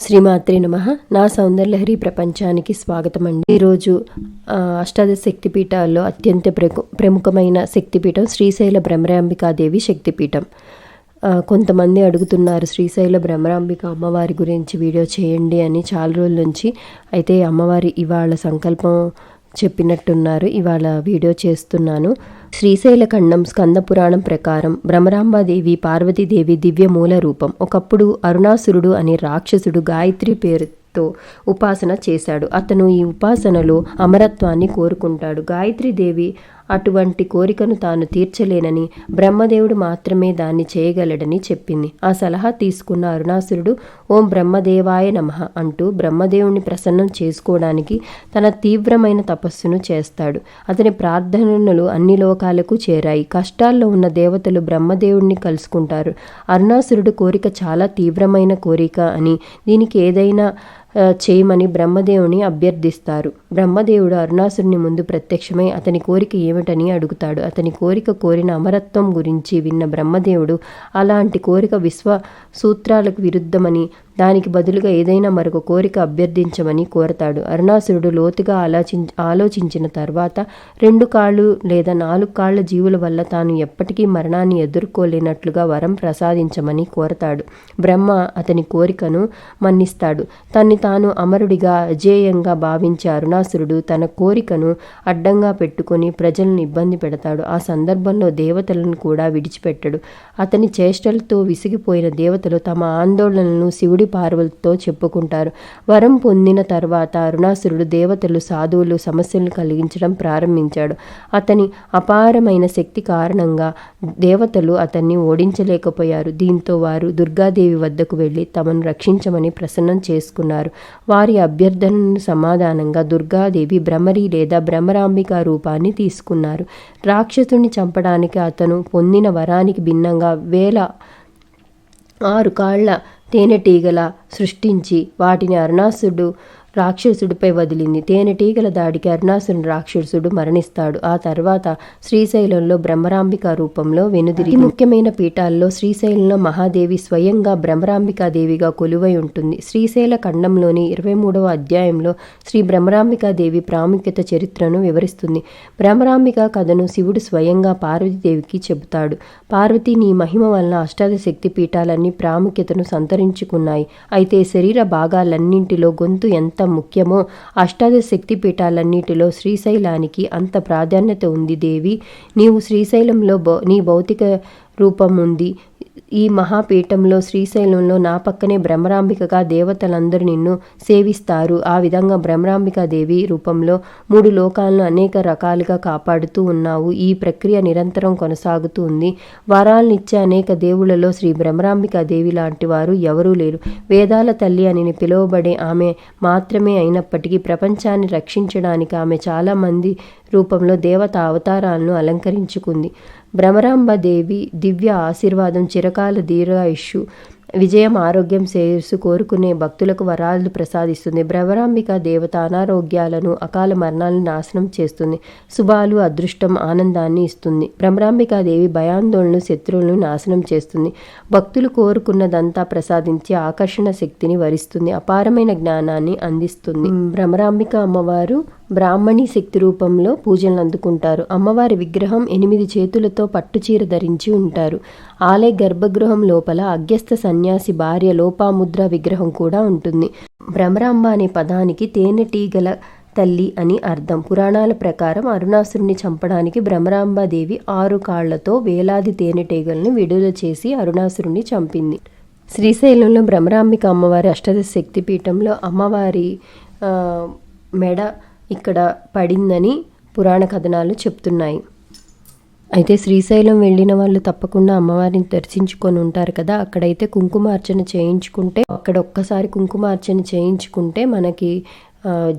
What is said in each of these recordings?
శ్రీమాత్రి నమ. నా సౌందర్యలహరి ప్రపంచానికి స్వాగతం అండి ఈరోజు అష్టాదశ శక్తిపీఠాల్లో అత్యంత ప్రము ప్రముఖమైన శక్తిపీఠం శ్రీశైల భ్రమరాంబికాదేవి శక్తిపీఠం. కొంతమంది అడుగుతున్నారు శ్రీశైల భ్రమరాంబిక అమ్మవారి గురించి వీడియో చేయండి అని. చాలా రోజుల నుంచి అయితే అమ్మవారి ఇవాళ సంకల్పం చెప్పినట్టున్నారు. ఇవాళ వీడియో చేస్తున్నాను. శ్రీశైలఖండం స్కందపురాణం స్కంద పురాణం ప్రకారం భ్రమరాంబాదేవి పార్వతీదేవి దివ్య మూల రూపం. ఒకప్పుడు అరుణాసురుడు అనే రాక్షసుడు గాయత్రి పేరు తో ఉపాసన చేశాడు. అతను ఈ ఉపాసనలో అమరత్వాన్ని కోరుకుంటాడు. గాయత్రీదేవి అటువంటి కోరికను తాను తీర్చలేనని బ్రహ్మదేవుడు మాత్రమే దాన్ని చేయగలడని చెప్పింది. ఆ సలహా తీసుకున్న అరుణాసురుడు ఓం బ్రహ్మదేవాయ నమః అంటూ బ్రహ్మదేవుని ప్రసన్నం చేసుకోవడానికి తన తీవ్రమైన తపస్సును చేస్తాడు. అతని ప్రార్థనలు అన్ని లోకాలకు చేరాయి. కష్టాల్లో ఉన్న దేవతలు బ్రహ్మదేవుణ్ణి కలుసుకుంటారు. అరుణాసురుడు కోరిక చాలా తీవ్రమైన కోరిక అని దీనికి ఏదైనా చేయమని బ్రహ్మదేవుని అభ్యర్థిస్తారు. బ్రహ్మదేవుడు అరుణాసురుని ముందు ప్రత్యక్షమై అతని కోరిక ఏమిటని అడుగుతాడు. అతని కోరిక కోరిన అమరత్వం గురించి విన్న బ్రహ్మదేవుడు అలాంటి కోరిక విశ్వ సూత్రాలకు విరుద్ధమని దానికి బదులుగా ఏదైనా మరొక కోరిక అభ్యర్థించమని కోరతాడు. అరుణాసురుడు లోతుగా ఆలోచి ఆలోచించిన తర్వాత రెండు కాళ్ళు లేదా నాలుగు కాళ్ళ జీవుల వల్ల తాను ఎప్పటికీ మరణాన్ని ఎదుర్కోలేనట్లుగా వరం ప్రసాదించమని కోరతాడు. బ్రహ్మ అతని కోరికను మన్నిస్తాడు. తన్ని తాను అమరుడిగా అజేయంగా భావించే అరుణాసురుడు తన కోరికను అడ్డంగా పెట్టుకొని ప్రజలను ఇబ్బంది పెడతాడు. ఆ సందర్భంలో దేవతలను కూడా విడిచిపెట్టడు. అతని చేష్టలతో విసిగిపోయిన దేవతలు తమ ఆందోళనలను శివుడి పార్వలతో చెప్పుకుంటారు. వరం పొందిన తర్వాత అరుణాసురుడు దేవతలు సాధువులు సమస్యలను కలిగించడం ప్రారంభించాడు. అతని అపారమైన శక్తి కారణంగా దేవతలు అతన్ని ఓడించలేకపోయారు. దీంతో వారు దుర్గాదేవి వద్దకు వెళ్ళి తమను రక్షించమని ప్రసన్నం చేసుకున్నారు. వారి అభ్యర్థనను సమాధానంగా దుర్గాదేవి భ్రమరి లేదా భ్రమరాంబిక రూపాన్ని తీసుకున్నారు. రాక్షసుని చంపడానికి అతను పొందిన వరానికి భిన్నంగా వేల ఆరు కాళ్ళ తేనెటీగల సృష్టించి వాటిని అరుణాసుడు రాక్షసుడిపై వదిలింది. తేనెటీగల దాడికి అరుణాసురుడు రాక్షసుడు మరణిస్తాడు. ఆ తర్వాత శ్రీశైలంలో బ్రహ్మరాంబిక రూపంలో వెనుదిరి ముఖ్యమైన పీఠాల్లో శ్రీశైలంలో మహాదేవి స్వయంగా బ్రహ్మరాంబికాదేవిగా కొలువై ఉంటుంది. శ్రీశైల ఖండంలోని ఇరవై మూడవ అధ్యాయంలో శ్రీ బ్రహ్మరాంబికాదేవి ప్రాముఖ్యత చరిత్రను వివరిస్తుంది. బ్రహ్మరాంబిక కథను శివుడు స్వయంగా పార్వతీదేవికి చెబుతాడు. పార్వతి నీ మహిమ వలన అష్టాదశ శక్తి పీఠాలన్నీ ప్రాముఖ్యతను సంతరించుకున్నాయి. అయితే శరీర భాగాలన్నింటిలో గొంతు ఎంత ముఖ్యమో. అష్టాదశ శక్తి పీఠాలన్నిటిలో శ్రీశైలానికి అంత ప్రాధాన్యత ఉంది దేవి. నీవు శ్రీశైలంలో నీ భౌతిక రూపం ఉంది. ఈ మహాపీఠంలో శ్రీశైలంలో నా పక్కనే భ్రమరాంబికగా దేవతలందరూ నిన్ను సేవిస్తారు. ఆ విధంగా భ్రమరాంబిక దేవి రూపంలో మూడు లోకాలను అనేక రకాలుగా కాపాడుతూ ఉన్నావు. ఈ ప్రక్రియ నిరంతరం కొనసాగుతూ ఉంది. వరాలనిచ్చే అనేక దేవుళ్ళలో శ్రీ భ్రమరాంబిక దేవి లాంటి వారు ఎవరూ లేరు. వేదాల తల్లి అని పిలువబడే ఆమె మాత్రమే అయినప్పటికీ ప్రపంచాన్ని రక్షించడానికి ఆమె చాలా మంది రూపంలో దేవత అవతారాలను అలంకరించుకుంది. భ్రమరాంబ దేవి దివ్య ఆశీర్వాదం చిరకాల దీర్ఘాయుష్యు విజయం ఆరోగ్యం శ్రేయస్సు కోరుకునే భక్తులకు వరాలు ప్రసాదిస్తుంది. భ్రమరాంబిక దేవత అనారోగ్యాలను అకాల మరణాలను నాశనం చేస్తుంది. శుభాలు అదృష్టం ఆనందాన్ని ఇస్తుంది. భ్రమరాంబికా దేవి భయాందోళనలు శత్రువులను నాశనం చేస్తుంది. భక్తులు కోరుకున్నదంతా ప్రసాదించి ఆకర్షణ శక్తిని వరిస్తుంది. అపారమైన జ్ఞానాన్ని అందిస్తుంది. భ్రమరాంబిక అమ్మవారు బ్రాహ్మణి శక్తి రూపంలో పూజలను అందుకుంటారు. అమ్మవారి విగ్రహం ఎనిమిది చేతులతో పట్టుచీర ధరించి ఉంటారు. ఆలయ గర్భగృహం లోపల అగ్యస్త సన్యాసి భార్య లోపాముద్ర విగ్రహం కూడా ఉంటుంది. భ్రమరాంబ అనే పదానికి తేనెటీగల తల్లి అని అర్థం. పురాణాల ప్రకారం అరుణాసురుని చంపడానికి భ్రమరాంబాదేవి ఆరు కాళ్ళతో వేలాది తేనెటీగలను విడుదల చేసి అరుణాసురుని చంపింది. శ్రీశైలంలో భ్రమరాంబిక అమ్మవారి అష్టదశ శక్తిపీఠంలో అమ్మవారి మెడ ఇక్కడ పడిందని పురాణ కథనాలు చెప్తున్నాయి. అయితే శ్రీశైలం వెళ్ళిన వాళ్ళు తప్పకుండా అమ్మవారిని దర్శించుకొని ఉంటారు కదా. అక్కడైతే కుంకుమార్చన చేయించుకుంటే అక్కడ ఒక్కసారి కుంకుమార్చన చేయించుకుంటే మనకి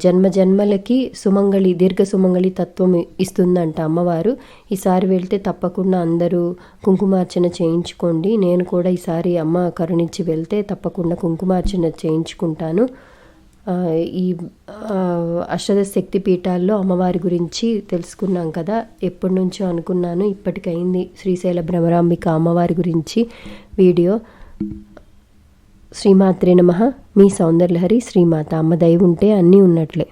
జన్మ జన్మలకి సుమంగళి దీర్ఘ సుమంగళి తత్వం ఇస్తుందంట అమ్మవారు. ఈసారి వెళ్తే తప్పకుండా అందరూ కుంకుమార్చన చేయించుకోండి. నేను కూడా ఈసారి అమ్మ కరుణించి వెళ్తే తప్పకుండా కుంకుమార్చన చేయించుకుంటాను. ఈ ఆ, అష్టదశ శక్తి పీఠాల్లో అమ్మవారి గురించి తెలుసుకున్నాం కదా. ఎప్పటి నుంచో అనుకున్నాను ఇప్పటికైంది శ్రీశైల భ్రమరాంబిక అమ్మవారి గురించి వీడియో. శ్రీమాత్రే నమ. మీ సౌందర్యలహరి శ్రీమాత. అమ్మ దయ ఉంటే అన్నీ ఉన్నట్లే.